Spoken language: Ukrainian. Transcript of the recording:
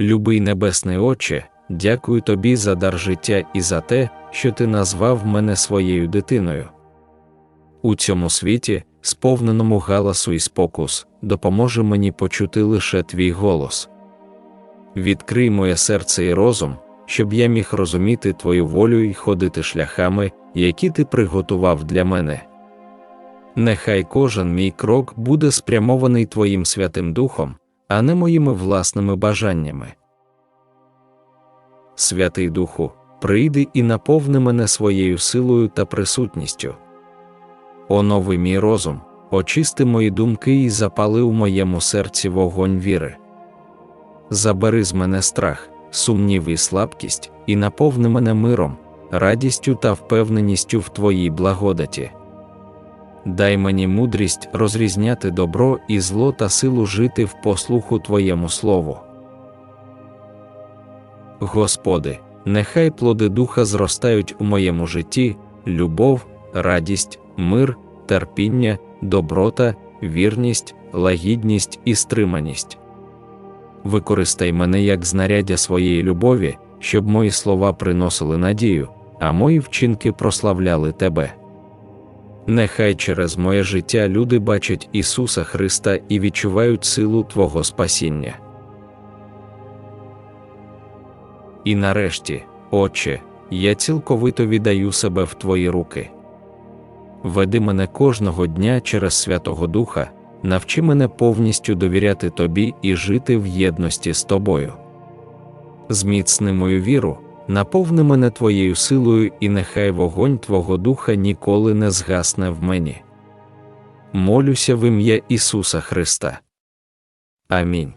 Любий Небесний Отче, дякую тобі за дар життя і за те, що ти назвав мене своєю дитиною. У цьому світі, сповненому галасу і спокус, допоможе мені почути лише твій голос. Відкрий моє серце і розум, щоб я міг розуміти твою волю і ходити шляхами, які ти приготував для мене. Нехай кожен мій крок буде спрямований Твоїм Святим Духом, а не моїми власними бажаннями. Святий Духу, прийди і наповни мене своєю силою та присутністю. Онови мій розум, очисти мої думки і запали у моєму серці вогонь віри. Забери з мене страх, сумнів і слабкість, і наповни мене миром, радістю та впевненістю в Твоїй благодаті. Дай мені мудрість розрізняти добро і зло та силу жити в послуху Твоєму Слову. Господи, нехай плоди духа зростають у моєму житті, любов, радість, мир, терпіння, доброта, вірність, лагідність і стриманість. Використай мене як знаряддя своєї любові, щоб мої слова приносили надію, а мої вчинки прославляли Тебе. Нехай через моє життя люди бачать Ісуса Христа і відчувають силу Твого спасіння. І нарешті, Отче, я цілковито віддаю себе в Твої руки. Веди мене кожного дня через Святого Духа, навчи мене повністю довіряти Тобі і жити в єдності з Тобою. Зміцни мою віру, наповни мене Твоєю силою, і нехай вогонь Твого Духа ніколи не згасне в мені. Молюся в ім'я Ісуса Христа. Амінь.